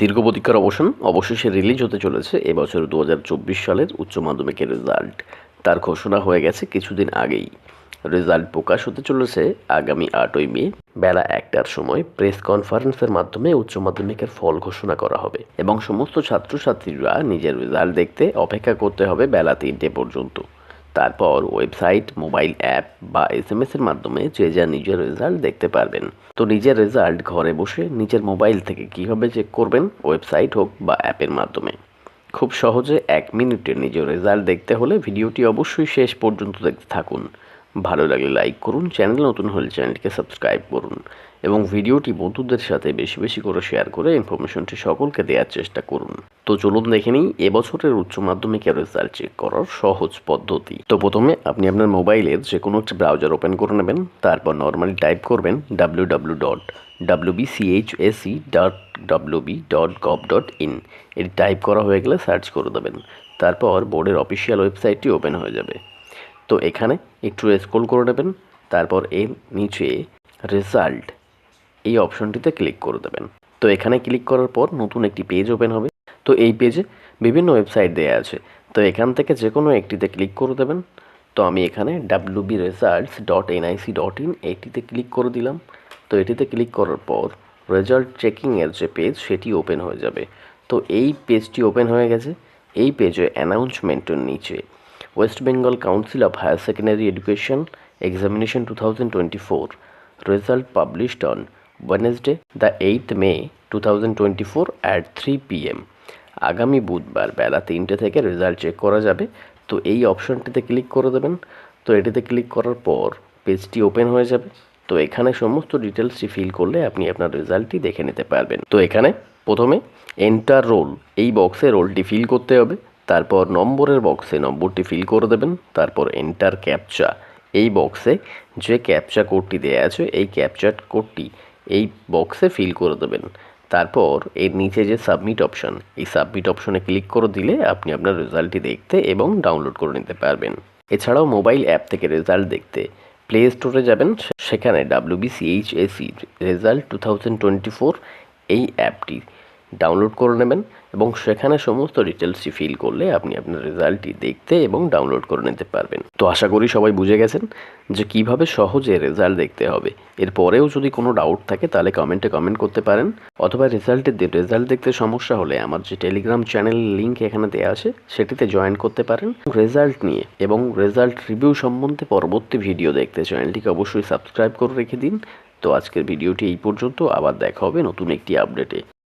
দীর্ঘ প্রতীক্ষার অবসান অবশেষে রিলিজ হতে চলেছে এবছর দু হাজার চব্বিশ সালের উচ্চ মাধ্যমিকের রেজাল্ট তার ঘোষণা হয়ে গেছে কিছুদিন আগেই। রেজাল্ট প্রকাশ হতে চলেছে আগামী আটই মে বেলা একটার সময়। প্রেস কনফারেন্সের মাধ্যমে উচ্চ মাধ্যমিকের ফল ঘোষণা করা হবে এবং সমস্ত ছাত্রছাত্রীরা নিজের রেজাল্ট দেখতে অপেক্ষা করতে হবে বেলা তিনটে পর্যন্ত। তারপর ওয়েবসাইট মোবাইল অ্যাপ বা এস এম এস এর মাধ্যমে যে যা নিজের রেজাল্ট দেখতে পারবেন। তো নিজের রেজাল্ট ঘরে বসে নিজের মোবাইল থেকে কীভাবে চেক করবেন? ওয়েবসাইট হোক বা অ্যাপের মাধ্যমে। খুব সহজে এক মিনিটে নিজের রেজাল্ট দেখতে হলে ভিডিওটি অবশ্যই শেষ পর্যন্ত দেখতে থাকুন। ভালো লাগলে লাইক করুন চ্যানেল নতুন হলে চ্যানেলটিকে সাবস্ক্রাইব করুন এবং ভিডিওটি বন্ধুদের সাথে বেশি বেশি করে শেয়ার করে ইনফরমেশনটি সকলকে দেওয়ার চেষ্টা করুন। তো চলুন দেখে নিই এবছরের উচ্চ মাধ্যমিকের রেজাল্ট চেক করার সহজ পদ্ধতি। তো প্রথমে আপনি আপনার মোবাইলের যে কোনো একটি ব্রাউজার ওপেন করে নেবেন, তারপর নর্মালি টাইপ করবেন W W dot WBCHSE dot WB dot gov dot in এটি টাইপ করা হয়ে গেলে সার্চ করে দেবেন, তারপর বোর্ডের অফিসিয়াল ওয়েবসাইটটি ওপেন হয়ে যাবে। তো এখানে একটু স্ক্রল করে নেবেন, তারপর এর নিচে রেজাল্ট এই অপশনটিতে ক্লিক করে দেবেন। তো এখানে ক্লিক করার পর নতুন একটি পেজ ওপেন হবে। তো এই পেজে বিভিন্ন ওয়েবসাইট দেওয়া আছে। তো এখান থেকে যে কোনো একটিতে ক্লিক করে দেবেন। তো আমি এখানে W B results dot NIC dot in এইটিতে click করে দিলাম। তো এটিতে ক্লিক করার পর রেজাল্ট চেকিংয়ের যে পেজ সেটি ওপেন হয়ে যাবে। তো এই পেজটি ওপেন হয়ে গেছে। এই পেজে অ্যানাউন্সমেন্টের নিচে West Bengal council of higher secondary education examination two thousand twenty four result published on Wednesday the eighth May two thousand twenty four at three PM আগামী বুধবার বেলা তিনটে থেকে রেজাল্ট চেক করা যাবে। তো এই অপশনটিতে ক্লিক করে দেবেন। তো এটিতে ক্লিক করার পর পেজটি ওপেন হয়ে যাবে। তো এখানে সমস্ত ডিটেলসটি ফিল করলে আপনি আপনার রেজাল্টটি দেখে নিতে পারবেন। তো এখানে প্রথমে এন্টার রোল এই বক্সে রোলটি ফিল করতে হবে। তারপর নম্বরের বক্সে নম্বরটি ফিল করে দেবেন, তারপর এন্টার ক্যাপচা এই বক্সে যে ক্যাপচা কোডটি দেওয়া আছে, এই ক্যাপচা কোডটি এই বক্সে ফিল করে দেবেন। তারপর এর নিচে যে সাবমিট অপশন এই সাবমিট অপশনে ক্লিক করে দিলে আপনি আপনার রেজাল্টটি দেখতে এবং ডাউনলোড করে নিতে পারবেন। এছাড়াও মোবাইল অ্যাপ থেকে রেজাল্ট দেখতে প্লে স্টোরে যাবেন, সেখানে WBCHSE result two thousand twenty four এই অ্যাপটি ডাউনলোড করে নেবেন এবং সেখানে সমস্ত ডিটেলসটি ফিল করলে আপনি আপনার রেজাল্টটি দেখতে এবং ডাউনলোড করে নিতে পারবেন। তো আশা করি সবাই বুঝে গেছেন যে কীভাবে সহজে রেজাল্ট দেখতে হবে। এরপরেও যদি কোনো ডাউট থাকে তাহলে কমেন্টে কমেন্ট করতে পারেন। অথবা রেজাল্টের রেজাল্ট দেখতে সমস্যা হলে আমার যে টেলিগ্রাম চ্যানেল লিঙ্ক এখানে দেওয়া আছে, সেটিতে জয়েন করতে পারেন। রেজাল্ট নিয়ে এবং রেজাল্ট রিভিউ সম্বন্ধে পরবর্তী ভিডিও দেখতে চ্যানেলটিকে অবশ্যই সাবস্ক্রাইব করে রেখে দিন। তো আজকের ভিডিওটি এই পর্যন্ত। আবার দেখা হবে নতুন একটি আপডেটে